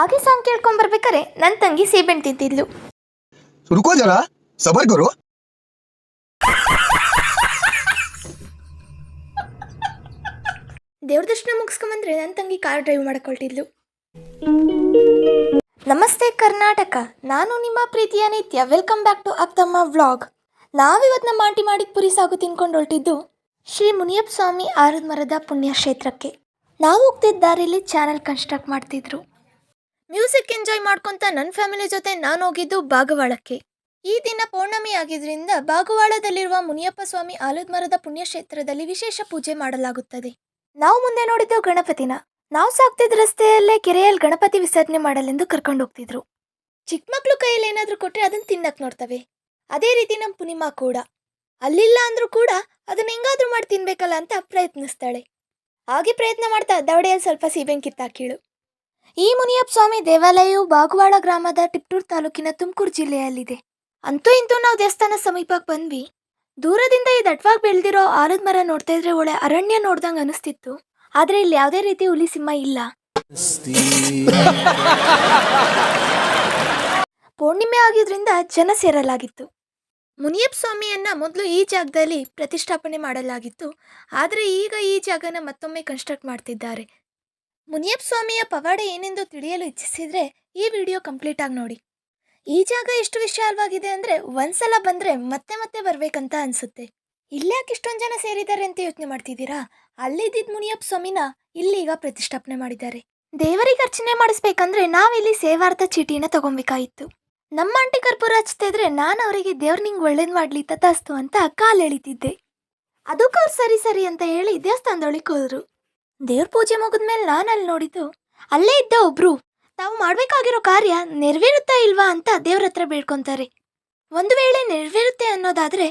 ಆಗೆ ಸಾಂಗ್ ಕೇಳ್ಕೊಂಬರ್ಬೇಕಾರೆ ನನ್ನ ತಂಗಿ ಸೀಬೆಣ್ಣು ತಿಂತಿದ್ಲು. ಜರ ದೇವ್ರ ದರ್ಶನ ಮುಗಿಸ್ಕೊಂಬಂದ್ರೆ ನನ್ನ ತಂಗಿ ಕಾರ್ ಡ್ರೈವ್ ಮಾಡ್ಕೊಳ್ತಿದ್ಲು. ನಮಸ್ತೆ ಕರ್ನಾಟಕ ನಾನು ನಿಮ್ಮ ಪ್ರೀತಿಯ Nithya. Welcome back to Aktamma vlog ನಾವಿವತ್ತು ನಮ್ಮ ಆಂಟಿ ಮಾಡಿ ಪುರಿ ಸಾಗು ತಿನ್ಕೊಂಡು ಹೊರಟಿದ್ದು ಶ್ರೀ ಮುನಿಯಪ್ಪ ಸ್ವಾಮಿ ಆರದ್ ಮರದ ಪುಣ್ಯಕ್ಷೇತ್ರಕ್ಕೆ ನಾವು ಹೋಗ್ತಿದ್ದ ದಾರಿಯಲ್ಲಿ ಚಾನಲ್ ಕನ್ಸ್ಟ್ರಕ್ಟ್ ಮಾಡ್ತಿದ್ರು. ಮ್ಯೂಸಿಕ್ ಎಂಜಾಯ್ ಮಾಡ್ಕೊಂತ ನನ್ನ ಫ್ಯಾಮಿಲಿ ಜೊತೆ ನಾನು ಹೋಗಿದ್ದು ಬಾಗವಾಳಕ್ಕೆ. ಈ ದಿನ ಪೌರ್ಣಮಿ ಆಗಿದ್ದರಿಂದ ಬಾಗವಾಳದಲ್ಲಿರುವ ಮುನಿಯಪ್ಪ ಸ್ವಾಮಿ ಆಲದ ಮರದ ಪುಣ್ಯಕ್ಷೇತ್ರದಲ್ಲಿ ವಿಶೇಷ ಪೂಜೆ ಮಾಡಲಾಗುತ್ತದೆ. ನಾವು ಮುಂದೆ ನೋಡಿದ್ದು ಗಣಪತಿನ. ನಾವು ಸಾಕ್ತಿದ್ದ ರಸ್ತೆಯಲ್ಲೇ ಕೆರೆಯಲ್ಲಿ ಗಣಪತಿ ವಿಸರ್ಜನೆ ಮಾಡಲೆಂದು ಕರ್ಕೊಂಡು ಹೋಗ್ತಿದ್ರು. ಚಿಕ್ಕ ಮಕ್ಕಳು ಕೈಯಲ್ಲಿ ಏನಾದರೂ ಕೊಟ್ಟರೆ ಅದನ್ನ ತಿನ್ನಕ್ಕೆ ನೋಡ್ತವೆ. ಅದೇ ರೀತಿ ನಮ್ಮ ಪುನಿಮಾ ಕೂಡ. ಅಲ್ಲಿಲ್ಲ ಅಂದರೂ ಕೂಡ ಅದನ್ನ ಹೆಂಗಾದ್ರೂ ಮಾಡಿ ತಿನ್ಬೇಕಲ್ಲ ಅಂತ ಪ್ರಯತ್ನಿಸ್ತಾಳೆ. ಹಾಗೆ ಪ್ರಯತ್ನ ಮಾಡ್ತಾ ದವಡೆಯಲ್ಲಿ ಸ್ವಲ್ಪ ಸೀಬೆಂಗ್ ಕಿತ್ತಾಕೀಳು. ಈ ಮುನಿಯಪ್ಪ ಸ್ವಾಮಿ ದೇವಾಲಯವು ಬಾಗುವಾಡ ಗ್ರಾಮದ ಟಿಪ್ಟೂರ್ ತಾಲೂಕಿನ ತುಮಕೂರು ಜಿಲ್ಲೆಯಲ್ಲಿದೆ. ಅಂತೂ ಇಂತೂ ನಾವು ದೇವಸ್ಥಾನ ಸಮೀಪಕ್ಕೆ ಬಂದ್ವಿ. ದೂರದಿಂದ ಈ ದಟ್ವಾಗಿ ಬೆಳೆದಿರೋ ಆಲದ ಮರ ನೋಡ್ತಾ ಇದ್ರೆ ಒಳ್ಳೆ ಅರಣ್ಯ ನೋಡ್ದಂಗೆ ಅನಿಸ್ತಿತ್ತು. ಆದ್ರೆ ಇಲ್ಲಿ ಯಾವುದೇ ರೀತಿ ಹುಲಿ ಸಿಂಹ ಇಲ್ಲ. ಪೂರ್ಣಿಮೆ ಆಗಿದ್ರಿಂದ ಜನ ಸೇರಲಾಗಿತ್ತು. ಮುನಿಯಪ್ಪ ಸ್ವಾಮಿಯನ್ನ ಮೊದಲು ಈ ಜಾಗದಲ್ಲಿ ಪ್ರತಿಷ್ಠಾಪನೆ ಮಾಡಲಾಗಿತ್ತು. ಆದರೆ ಈಗ ಈ ಜಾಗನ ಮತ್ತೊಮ್ಮೆ ಕನ್ಸ್ಟ್ರಕ್ಟ್ ಮಾಡ್ತಿದ್ದಾರೆ. ಮುನಿಯಪ್ಪ ಸ್ವಾಮಿಯ ಪವಾಡ ಏನೆಂದು ತಿಳಿಯಲು ಇಚ್ಛಿಸಿದ್ರೆ ಈ ವಿಡಿಯೋ ಕಂಪ್ಲೀಟ್ ಆಗಿ ನೋಡಿ. ಈ ಜಾಗ ಎಷ್ಟು ವಿಶಾಲವಾಗಿದೆ ಅಂದ್ರೆ ಒಂದ್ಸಲ ಬಂದ್ರೆ ಮತ್ತೆ ಮತ್ತೆ ಬರಬೇಕಂತ ಅನ್ಸುತ್ತೆ. ಇಲ್ಲ್ಯಾಕೆ ಇಷ್ಟೊಂದು ಜನ ಸೇರಿದ್ದಾರೆ ಅಂತ ಯೋಚನೆ ಮಾಡ್ತಿದ್ದೀರಾ? ಅಲ್ಲಿದ್ದಿದ್ದ ಮುನಿಯಪ್ಪ ಸ್ವಾಮಿನ ಇಲ್ಲೀಗ ಪ್ರತಿಷ್ಠಾಪನೆ ಮಾಡಿದ್ದಾರೆ. ದೇವರಿಗೆ ಅರ್ಚನೆ ಮಾಡಿಸ್ಬೇಕಂದ್ರೆ ನಾವಿಲ್ಲಿ ಸೇವಾರ್ಥ ಚೀಟಿನ ತಗೊಬೇಕಾಗಿತ್ತು. ನಮ್ಮ ಆಂಟಿ ಕರ್ಪೂರ ಹಚ್ತಾ ಇದ್ರೆ ನಾನು ಅವರಿಗೆ ದೇವ್ರ ನಿಂಗೆ ಒಳ್ಳೇದು ಮಾಡ್ಲಿ ತತಾಸ್ತು ಅಂತ ಕಾಲು ಎಳಿತಿದ್ದೆ. ಅದಕ್ಕೂ ಅವ್ರು ಸರಿ ಸರಿ ಅಂತ ಹೇಳಿ ದೇವಸ್ಥಾನದೊಳಗೆ ಹೋದ್ರು ದೇವ್ರ ಪೂಜೆ ಮುಗಿದ್ಮೇಲೆ ನಾನು ಅಲ್ಲಿ ನೋಡಿದ್ದು, ಅಲ್ಲೇ ಇದ್ದ ಒಬ್ರು. ತಾವು ಮಾಡಬೇಕಾಗಿರೋ ಕಾರ್ಯ ನೆರವೇರುತ್ತಾ ಇಲ್ವಾ ಅಂತ ದೇವ್ರ ಹತ್ರ ಬೇಡ್ಕೊಂತಾರೆ. ಒಂದು ವೇಳೆ ನೆರವೇರುತ್ತೆ ಅನ್ನೋದಾದ್ರೆ,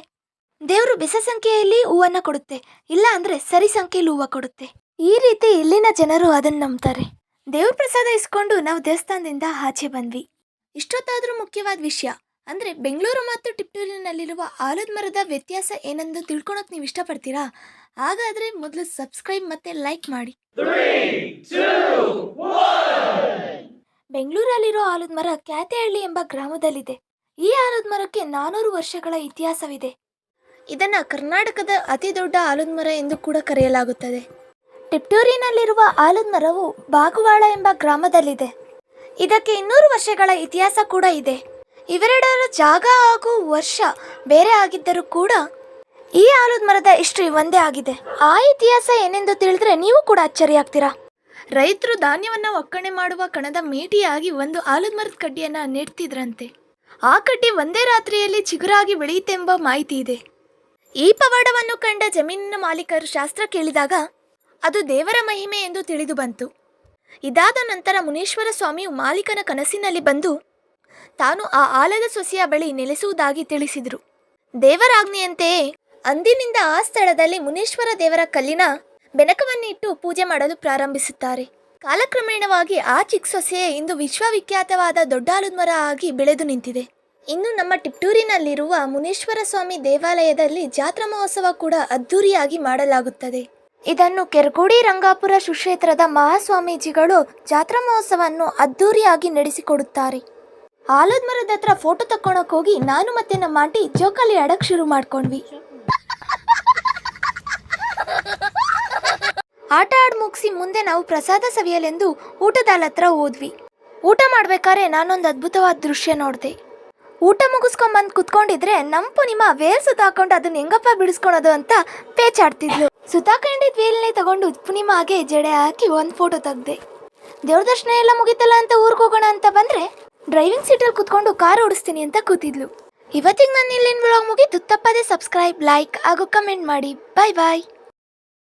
ದೇವರು ಬೆಸ ಸಂಖ್ಯೆಯಲ್ಲಿ ಹೂವನ್ನ ಕೊಡುತ್ತೆ, ಇಲ್ಲ ಅಂದ್ರೆ ಸರಿ ಸಂಖ್ಯೆಯಲ್ಲಿ ಹೂವು ಕೊಡುತ್ತೆ. ಈ ರೀತಿ ಇಲ್ಲಿನ ಜನರು ಅದನ್ನ ನಂಬ್ತಾರೆ. ದೇವ್ರ ಪ್ರಸಾದ ಇಸ್ಕೊಂಡು ನಾವು ದೇವಸ್ಥಾನದಿಂದ ಆಚೆ ಬಂದ್ವಿ. ಇಷ್ಟೊತ್ತಾದ್ರೂ ಮುಖ್ಯವಾದ ವಿಷಯ. ಅಂದ್ರೆ ಬೆಂಗಳೂರು ಮತ್ತು ಟಿಪ್ಟೂರಿನಲ್ಲಿರುವ ಆಲದ ಮರದ ವ್ಯತ್ಯಾಸ ಏನೆಂದು ತಿಳ್ಕೊಳಕ್ ನೀವು ಇಷ್ಟಪಡ್ತೀರಾ? ಹಾಗಾದರೆ ಮೊದಲು ಸಬ್ಸ್ಕ್ರೈಬ್ ಮತ್ತು ಲೈಕ್ ಮಾಡಿ. ಬೆಂಗಳೂರಲ್ಲಿರೋ ಆಲದ ಮರ ಕ್ಯಾತೆಹಳ್ಳಿ ಎಂಬ ಗ್ರಾಮದಲ್ಲಿದೆ. ಈ ಆಲದ ಮರಕ್ಕೆ ನಾನೂರು ವರ್ಷಗಳ ಇತಿಹಾಸವಿದೆ. ಇದನ್ನು ಕರ್ನಾಟಕದ ಅತಿ ದೊಡ್ಡ ಆಲದ ಮರ ಎಂದು ಕೂಡ ಕರೆಯಲಾಗುತ್ತದೆ. ಟಿಪ್ಟೂರಿನಲ್ಲಿರುವ ಆಲದ ಮರವು ಬಾಗುವಾಳ ಎಂಬ ಗ್ರಾಮದಲ್ಲಿದೆ. ಇದಕ್ಕೆ ಇನ್ನೂರು ವರ್ಷಗಳ ಇತಿಹಾಸ ಕೂಡ ಇದೆ. ಇವೆರಡರ ಜಾಗ ಹಾಗೂ ವರ್ಷ ಬೇರೆ ಆಗಿದ್ದರೂ ಕೂಡ ಈ ಆಲದ ಮರದ ಹಿಸ್ಟ್ರಿ ಒಂದೇ ಆಗಿದೆ. ಆ ಇತಿಹಾಸ ಏನೆಂದು ತಿಳಿದ್ರೆ ನೀವು ಕೂಡ ಅಚ್ಚರಿ ಆಗ್ತೀರಾ? ರೈತರು ಧಾನ್ಯವನ್ನ ಒಕ್ಕಣೆ ಮಾಡುವ ಕಣದ ಮೇಟಿಯಾಗಿ ಒಂದು ಆಲದ ಮರದ ಕಡ್ಡಿಯನ್ನ ನೆಡ್ತಿದ್ರಂತೆ. ಆ ಕಡ್ಡಿ ಒಂದೇ ರಾತ್ರಿಯಲ್ಲಿ ಚಿಗುರಾಗಿ ಬೆಳೆಯುತ್ತೆಂಬ ಮಾಹಿತಿ ಇದೆ. ಈ ಪವಾಡವನ್ನು ಕಂಡ ಜಮೀನಿನ ಮಾಲೀಕರು ಶಾಸ್ತ್ರ ಕೇಳಿದಾಗ, ಅದು ದೇವರ ಮಹಿಮೆ ಎಂದು ತಿಳಿದು ಬಂತು. ಇದಾದ ನಂತರ ಮುನೀಶ್ವರ ಸ್ವಾಮಿಯು ಮಾಲೀಕನ ಕನಸಿನಲ್ಲಿ ಬಂದು ತಾನು ಆ ಆಲದ ಸೊಸೆಯ ಬಳಿ ನೆಲೆಸುವುದಾಗಿ ತಿಳಿಸಿದರು. ದೇವರಾಜ್ಞೆಯಂತೆಯೇ ಅಂದಿನಿಂದ ಆ ಸ್ಥಳದಲ್ಲಿ ಮುನೀಶ್ವರ ದೇವರ ಕಲ್ಲಿನ ಬೆನಕವನ್ನಿಟ್ಟು ಪೂಜೆ ಮಾಡಲು ಪ್ರಾರಂಭಿಸುತ್ತಾರೆ. ಕಾಲಕ್ರಮೇಣವಾಗಿ ಆ ಚಿಕ್ಕ ಸೊಸೆಯೇ ಇಂದು ವಿಶ್ವವಿಖ್ಯಾತವಾದ ದೊಡ್ಡ ಆಗಿ ಬೆಳೆದು ನಿಂತಿದೆ. ಇನ್ನು ನಮ್ಮ ಟಿಪ್ಟೂರಿನಲ್ಲಿರುವ ಮುನೀಶ್ವರ ಸ್ವಾಮಿ ದೇವಾಲಯದಲ್ಲಿ ಜಾತ್ರಾ ಮಹೋತ್ಸವ ಕೂಡ ಅದ್ಧೂರಿಯಾಗಿ ಮಾಡಲಾಗುತ್ತದೆ. ಇದನ್ನು ಕೆರಗೋಡಿ ರಂಗಾಪುರ ಸುಕ್ಷೇತ್ರದ ಮಹಾಸ್ವಾಮೀಜಿಗಳು ಜಾತ್ರಾ ಮಹೋತ್ಸವವನ್ನು ಅದ್ಧೂರಿಯಾಗಿ ನಡೆಸಿಕೊಡುತ್ತಾರೆ. ಆಲದ ಮರದ ಹತ್ರ ಫೋಟೋ ತಕ್ಕೊಳಕ್ ಹೋಗಿ ನಾನು ಮತ್ತೆ ನಮ್ಮ ಆಂಟಿ ಜೋಕಾಲಿ ಆಡಕ್ ಶುರು ಮಾಡ್ಕೊಂಡ್ವಿ. ಆಟ ಆಡ್ ಮುಗಿಸಿ ಮುಂದೆ ನಾವು ಪ್ರಸಾದ ಸವಿಯಲೆಂದು ಊಟದಾಲ ಹತ್ರ ಹೋದ್ವಿ. ಊಟ ಮಾಡ್ಬೇಕಾದ್ರೆ ನಾನೊಂದು ಅದ್ಭುತವಾದ ದೃಶ್ಯ ನೋಡಿದೆ. ಊಟ ಮುಗಿಸ್ಕೊಂಬಂದು ಕುತ್ಕೊಂಡಿದ್ರೆ ನಮ್ಮ ಪುನಿಮ ವೇಲ್ ಸುತ್ತಾಕೊಂಡು ಅದನ್ನ ಹೆಂಗಪ್ಪ ಬಿಡಿಸ್ಕೊಳೋದು ಅಂತ ಪೇಚಾಡ್ತಿದ್ಲು. ಸುತ್ತಾಕೊಂಡಿದ್ ವೇಲ್ನೇ ತಗೊಂಡು ಪುನಿಮಾಗೆ ಜಡೆ ಹಾಕಿ ಒಂದು ಫೋಟೋ ತೆಗ್ದೆ. ದೇವ್ರ ದರ್ಶನ ಎಲ್ಲ ಮುಗಿತಲ್ಲ ಅಂತ ಊರಿಗೆ ಹೋಗೋಣ ಅಂತ ಬಂದ್ರೆ ಡ್ರೈವಿಂಗ್ ಸೀಟಲ್ಲಿ ಕುತ್ಕೊಂಡು ಕಾರ್ ಓಡಿಸ್ತೀನಿ ಅಂತ ಕೂತಿದ್ಲು. ಇವತ್ತಿಗೆ ನಾನು ಇಲ್ಲಿನ ಬ್ಲಾಗ್ ಮುಗಿದು, ತಪ್ಪದೆ ಸಬ್ಸ್ಕ್ರೈಬ್ ಲೈಕ್ ಹಾಗೂ ಕಮೆಂಟ್ ಮಾಡಿ. ಬಾಯ್ ಬಾಯ್